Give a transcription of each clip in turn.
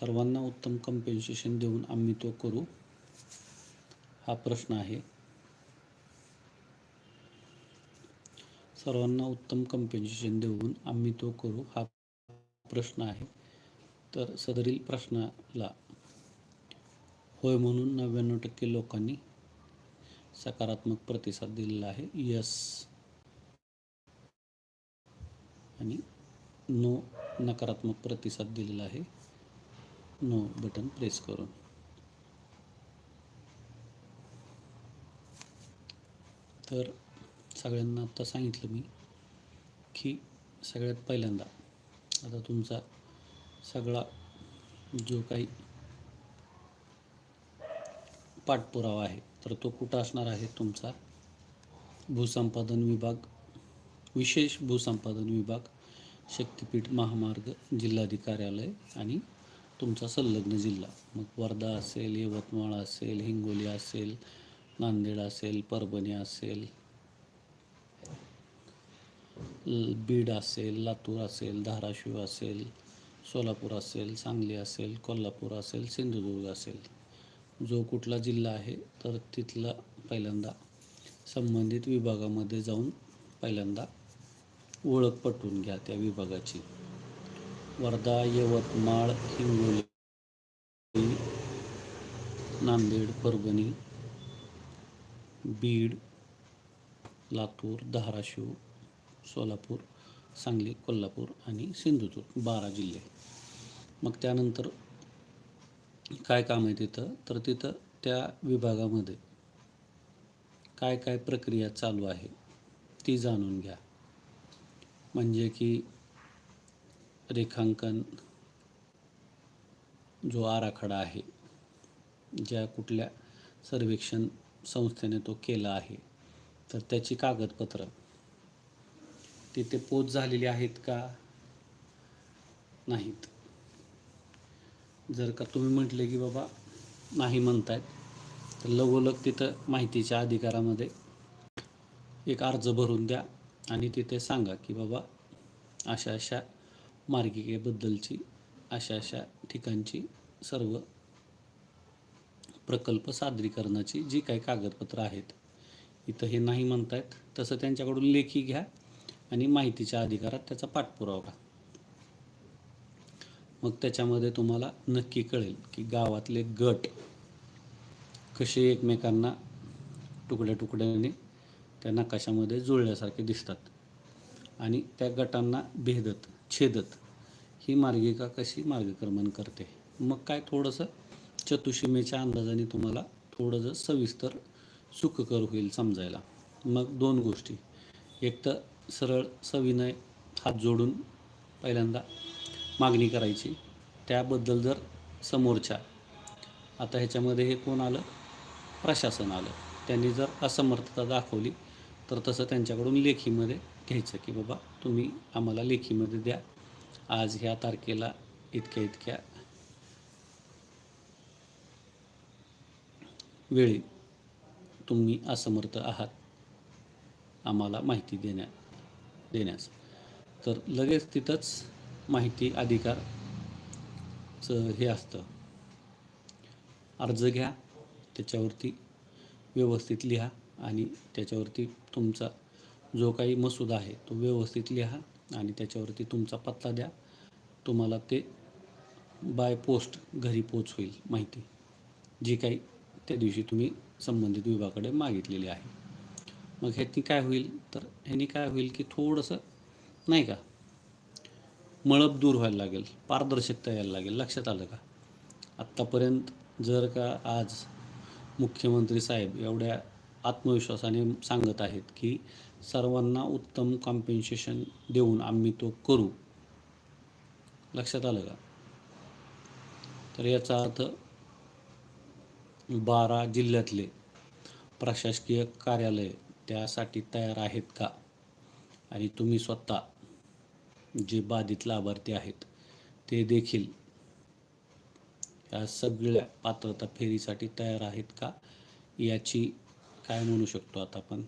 सर्वांना उत्तम कंपेन्सेशन देऊन आम्ही तो करू. हा प्रश्न आहे. सर्वांना उत्तम कंपेन्सेशन देऊन आम्ही तो करू हा प्रश्न आहे. तर सदरील प्रश्नाला होय म्हणून नव्याण्णव टक्के लोकांनी सकारात्मक प्रतिसाद दिलेला आहे. यस आणि नो नकारात्मक प्रतिसाद दिलेला आहे. नो बटन प्रेस करून. तर सगळ्यांना आत्ता सांगितलं मी की सगळ्यात पहिल्यांदा आता तुमचा सगळा जो काही पाठपुरावा आहे तर तो कुठं असणार आहे तुमचा? भूसंपादन विभाग विशेष भूसंपादन विभाग शक्तिपीठ महामार्ग जिल्हाधिकार्यालय आणि तुमचा संलग्न जिल्हा. मग वर्धा असेल यवतमाळ असेल हिंगोली असेल नांदेड असेल परभणी असेल बीड असेल लातूर असेल धाराशिव असेल सोलापूर असेल सांगली असेल कोल्हापूर असेल सिंधुदुर्ग असेल. जो कुठला जिल्हा आहे तर तिथला पहिल्यांदा संबंधित विभागामध्ये जाऊन पहिल्यांदा ओळख पटवून घ्या त्या विभागाची. वर्धा यवतमाळ हिंगोली नांदेड परभणी बीड लातूर धाराशिव सोलापूर सांगली कोल्हापूर आणि सिंधुदुर्ग बारा जिल्हे. मग त्यानंतर काय काम आहे तिथं? तर तिथं त्या विभागामध्ये काय काय प्रक्रिया चालू आहे ती जाणून घ्या. म्हणजे की रेखांकन जो आराखडा आहे ज्या कुठल्या सर्वेक्षण संस्थेने तो केला आहे तर त्याची कागदपत्र तिथे पोच झालेली आहेत का? नाहीत. जर का तुम्ही म्हटले की बाबा नाही म्हणतायत तर लगोलग तिथं माहितीच्या अधिकारामध्ये एक अर्ज भरून द्या आणि तिथे सांगा की बाबा अशा अशा मार्गिकेबद्दलची अशा अशा ठिकाणची सर्व प्रकल्प सादरीकरणाची जी काही कागदपत्रं आहेत इथं हे नाही म्हणतायत. तसं त्यांच्याकडून लेखी घ्या आणि माहितीच्या अधिकारात त्याचा पाठपुरावा करा. मग त्याच्यामध्ये तुम्हाला नक्की कळेल की गावातले गट कसे एकमेकांना तुकड्या तुकड्याने त्या नकाशामध्ये जुळल्यासारखे दिसतात आणि त्या गटांना भेदत छेदत. ही मार्गिका कशी मार्गक्रमण करते? मग काय थोडंसं चतुशीमेच्या अंदाजाने तुम्हाला थोडंसं सविस्तर सुखकर होईल समजायला. मग दोन गोष्टी. एक तर सरळ सविनय हात जोडून पहिल्यांदा मागणी करायची. त्याबद्दल जर समोरच्या आता ह्याच्यामध्ये हे कोण आलं? प्रशासन आलं. त्यांनी जर असमर्थता दाखवली तर तसं त्यांच्याकडून लेखीमध्ये घ्यायचं की बाबा तुम्ही आम्हाला लेखीमध्ये द्या. आज ह्या तारखेला इतक्या इतक्या वेळी तुम्ही असमर्थ आहात आम्हाला माहिती देण्या देण्यास. तर लगेच तिथंच माहिती अधिकारचं हे असतं. अर्ज घ्या त्याच्यावरती व्यवस्थित लिहा आणि त्याच्यावरती तुमचा जो काही मसुदा आहे तो व्यवस्थित लिहा आणि त्याच्यावरती तुमचा पत्ता द्या. तुम्हाला ते बाय पोस्ट घरी पोच होईल माहिती. जी काही त्या दिवशी तुम्ही संबंधित विभागाकडे मागितलेली आहे. मग ह्यानी काय होईल? तर ह्यानी काय होईल की थोडंसं नाही का? मळप दूर व्हायला लागेल पारदर्शकता यायला लागेल लक्षात आलं का? आत्तापर्यंत जर का आज मुख्यमंत्री साहेब एवढ्या आत्मविश्वासाने सांगत आहेत की सर्वांना उत्तम कॉम्पेन्सेशन देऊन आम्ही तो करू. लक्षात आलं का? तर याचा अर्थ बारा जिल्ह्यातले प्रशासकीय कार्यालय त्यासाठी तयार आहेत का? आणि तुम्ही स्वतः जे बाधित लाभार्थी आहेत ते देखील या सगळ्या पात्रता फेरीसाठी तयार आहेत का? याची काय म्हणू शकतो आता आपण?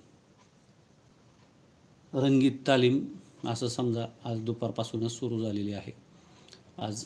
रंगीत तालीम असं समजा आज दुपारपासूनच सुरू झालेली आहे. आज